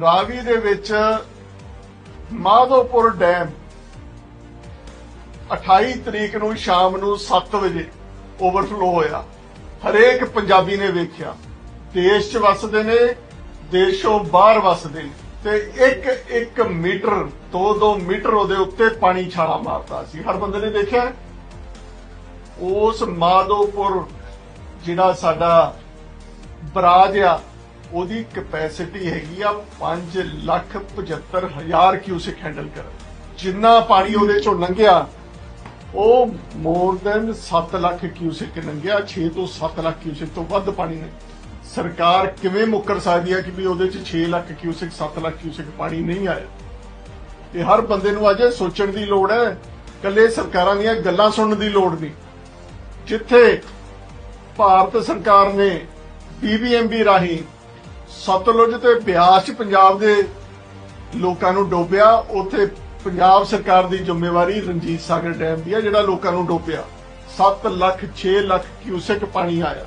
ਰਾਵੀ ਦੇ ਵਿੱਚ ਮਾਧੋਪੁਰ ਡੈਮ 28 ਤਰੀਕ ਨੂੰ ਸ਼ਾਮ ਨੂੰ 7 ਵਜੇ ਓਵਰਫਲੋ ਹੋਇਆ। ਹਰੇਕ ਪੰਜਾਬੀ ਨੇ ਵੇਖਿਆ। ਦੇਸ਼ 'ਚ ਵਸਦੇ ਨੇ, ਦੇਸ਼ੋਂ ਬਾਹਰ ਵਸਦੇ ਨੇ। ਤੇ ਇੱਕ ਇੱਕ ਮੀਟਰ 2-2 ਮੀਟਰ ਉਹਦੇ ਉੱਤੇ ਪਾਣੀ ਛਾਲਾ ਮਾਰਦਾ ਸੀ। ਹਰ ਬੰਦੇ ਨੇ ਦੇਖਿਆ? ਉਸ ਮਾਧੋਪੁਰ ਜਿਹੜਾ ਸਾਡਾ ਬਰਾਜ ਆ ਉਹਦੀ ਕਪੈਸਿਟੀ ਹੈਗੀ ਆ 5 ਲੱਖ 75 ਹਜ਼ਾਰ ਕਿਊਸਿਕ ਹੈਂਡਲ ਕਰ ਜਿੰਨਾ ਪਾਣੀ ਉਹਦੇ ਚੋਂ ਲੰਘਿਆ, ਉਹ ਮੋਰ ਦੈਨ 7 ਲੱਖ ਕਿਊਸਿਕ ਲੰਘਿਆ 6 ਤੋਂ 7 ਲੱਖ ਕਿਊਸਿਕ ਤੋਂ ਵੱਧ ਪਾਣੀ ਨੇ ਸਰਕਾਰ ਕਿਵੇਂ ਮੁੱਕਰ ਸਕਦੀ ਹੈ ਕਿ ਵੀ ਉਹਦੇ ਚ 6 ਲੱਖ ਕਿਊਸਿਕ 7 ਲੱਖ ਕਿਊਸਿਕ ਪਾਣੀ ਨਹੀਂ ਆਇਆ? ਇਹ ਹਰ ਬੰਦੇ ਨੂੰ ਅੱਜ ਸੋਚਣ ਦੀ ਲੋੜ ਹੈ ਕੱਲੇ ਸਰਕਾਰਾਂ ਦੀਆਂ ਗੱਲਾਂ ਸੁਣਨ ਦੀ ਲੋੜ ਨਹੀਂ। ਜਿੱਥੇ ਭਾਰਤ ਸਰਕਾਰ ਨੇ ਬੀਬੀਐਮਬੀ ਰਾਹੀਂ ਸਤਲੁਜ ਤੇ ਬਿਆਸ ਚ ਪੰਜਾਬ ਦੇ ਲੋਕਾਂ ਨੂੰ ਡੋਬਿਆ, ਉੱਥੇ ਪੰਜਾਬ ਸਰਕਾਰ ਦੀ ਜ਼ਿੰਮੇਵਾਰੀ ਰਣਜੀਤ ਸਾਗਰ ਡੈਮ ਦੀ ਹੈ ਜਿਹੜਾ ਲੋਕਾਂ ਨੂੰ ਡੋਬਿਆ। 7 ਲੱਖ 6 ਲੱਖ ਕਿਊਸੈਕ ਪਾਣੀ ਆਇਆ।